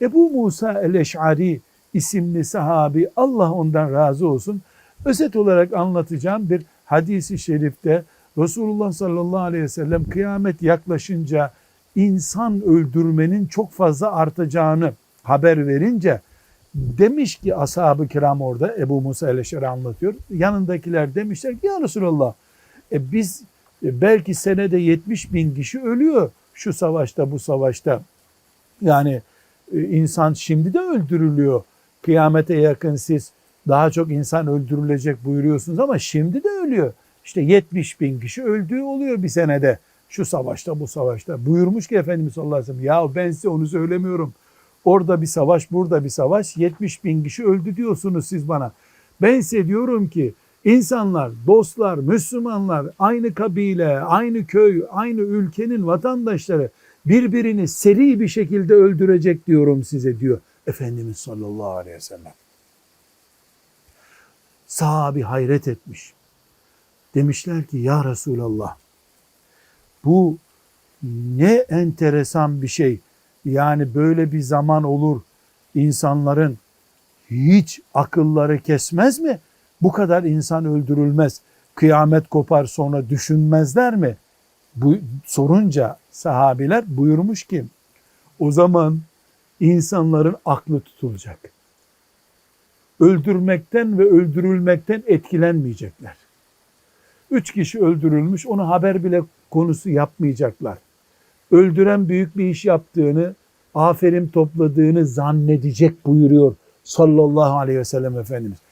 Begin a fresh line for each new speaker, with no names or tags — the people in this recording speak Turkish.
Ebu Musa el-Eş'ari isimli sahabi Allah ondan razı olsun. Özet olarak anlatacağım bir hadisi şerifte Resulullah sallallahu aleyhi ve sellem kıyamet yaklaşınca insan öldürmenin çok fazla artacağını haber verince demiş ki ashab-ı kiram orada Ebu Musa el-Eş'ari anlatıyor. Yanındakiler demişler ki ya Resulallah e biz e, belki senede 70 bin kişi ölüyor şu savaşta bu savaşta. Yani insan şimdi de öldürülüyor. Kıyamete yakın siz daha çok insan öldürülecek buyuruyorsunuz ama şimdi de ölüyor. İşte 70 bin kişi öldüğü oluyor bir senede. Şu savaşta bu savaşta. Buyurmuş ki Efendimiz sallallahu aleyhi ve sellem ya ben size onu söylemiyorum. Orada bir savaş burada bir savaş 70 bin kişi öldü diyorsunuz siz bana. Ben size diyorum ki insanlar, dostlar, Müslümanlar, aynı kabile, aynı köy, aynı ülkenin vatandaşları birbirini seri bir şekilde öldürecek diyorum size diyor Efendimiz sallallahu aleyhi ve sellem. Sahabi hayret etmiş. Demişler ki ya Resulallah bu ne enteresan bir şey. Yani böyle bir zaman olur insanların hiç akılları kesmez mi? Bu kadar insan öldürülmez. Kıyamet kopar sonra düşünmezler mi? Bu sorunca sahabiler buyurmuş ki o zaman insanların aklı tutulacak. Öldürmekten ve öldürülmekten etkilenmeyecekler. Üç kişi öldürülmüş onu haber bile konusu yapmayacaklar. Öldüren büyük bir iş yaptığını, aferin topladığını zannedecek buyuruyor sallallahu aleyhi ve sellem Efendimiz.